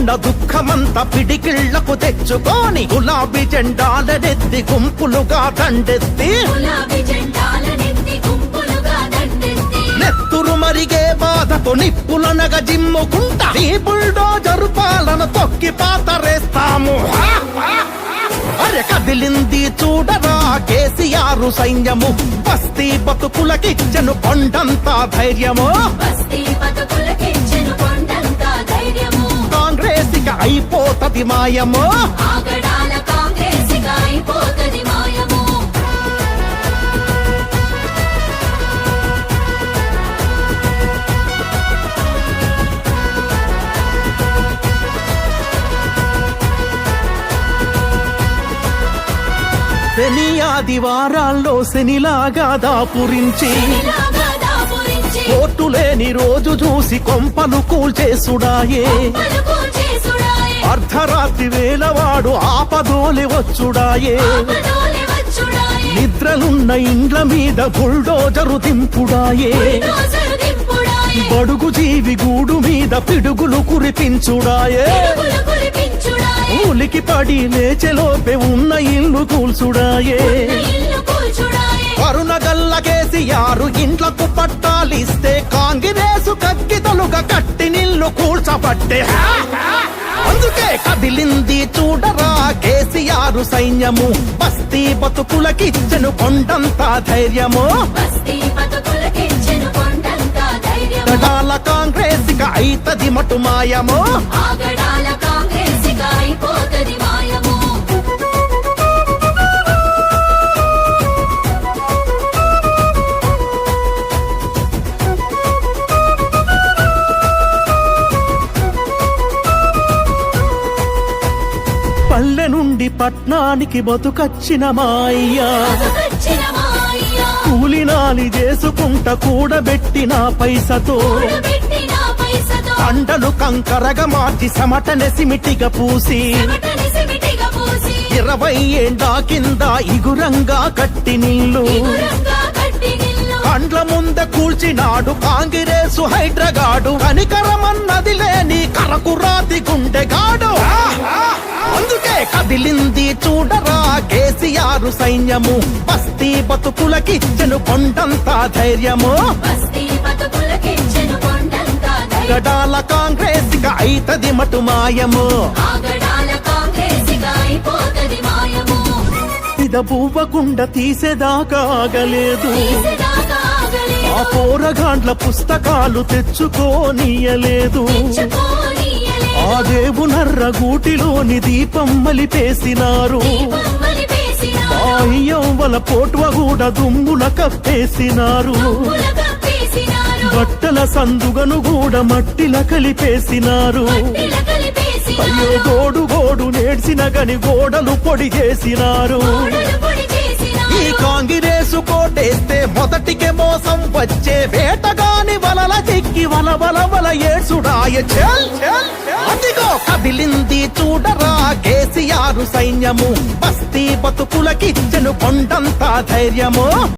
దేశమంతా పిడికిళ్ళకు తెచ్చుకొని గులాబీ జెండాలనెత్తి గుంపులుగా దండెత్తి నెత్తురు మరిగే బాధకు నిప్పుల నగ జిమ్ముకుంటా ఈ బుల్డోజరు పాలన తొక్కి పాతరేస్తాము అరె కదిలింది చూడరా కేసీఆర్ సైన్యము. బస్తీ బతుకులకిచ్చను కొండంతా ధైర్యము. బస్తీ బతుకులకిచ్చెను కాంగ్రెస్ అయిపోతది మాయము ఆగడాల కాంగ్రెస్ అయిపోతది మాయము. శని ఆదివారాల్లో శనిలాగా దాపురించి. కోర్టు లేని రోజు చూసి కొంపలు కూల్చేసుడాయే. అర్ధరాత్రి వేలవాడు ఆపదోలి వచ్చుడాయే. ఆపదోలె వచ్చుడాయే. నిద్రలున్న ఇండ్ల మీద బుల్డోజరు దింపుడాయే. బడుగు జీవి గూడు మీద పిడుగులు కురిపించుడాయే. ఉలికి పడి లేచెలోపే ఉన్న ఇల్లు కూల్చుడాయే. కరుణ గల్ల కేసీఆరు ఇండ్లకు పట్టాలిస్తే కాంగిరేసు కక్కితలుగా కట్టి నిల్లు కూల్చబట్టే. అందుకే కదిలింది చూడరా కేసీఆర్ సైన్యము. బస్తీ బతుకులకిచ్చను కొండంత ధైర్యము. కాంగ్రెస్ ఇక అయితది మటు మాయము పట్నానికి బతుకచ్చిన మాయ్యా. కూలినాలి చేసుకుంట కూడబెట్టిన పైసతో. పంటలు కంకరగా మార్చి సమటన సిమిటిగా పూసి. చెమటని సిమిటిగా పూసి. ఇరవై ఏండా కింద ఇగురంగా కట్టి నిల్లు. కండ్ల ముంద కూల్చినాడు కాంగిరేసు హైడ్రగాడు. కనికరమన్నది లేని కరకురాతి గుండెగాడు. అందుకే కదిలింది చూడరా కేసీఆర్ సైన్యము. బస్తీ బతుకులకిచ్చను కొండంత ధైర్యము. గడాల కాంగ్రెస్ ఇక అయితది మటు మాయము. ఆగడాల కాంగ్రెస్ ఇక అయిపోతది మాయము. ఇద బూవకుండా తీసేదాకా ఆగలేదు. తీసేదాకా ఆగలేదు. ఆ పోరగాండ్ల పుస్తకాలు తెచ్చుకోనీయలేదు. ఆ దేవునర్ర గూటిలోని దీపం మలిపేసినారు. బొమ్మలు వల బాహ్యవల కూడా దుమ్ముల కప్పేసినారు. బట్టల సందుగను కూడా మట్టిల కలిపేసినారు. అయ్యో గోడు గోడు నేడ్చిన గని గోడలు పొడి చేసినారు. ఈ కాంగిరేసు కోటేస్తే మొదటికే మోసం వచ్చే వేటగా వల వల వల ఏసుడాయ చెల్. అదిగో కదిలింది చూడరా కేసీఆర్ సైన్యము. బస్తీ బతుకులకిచ్చను కొండంత ధైర్యము.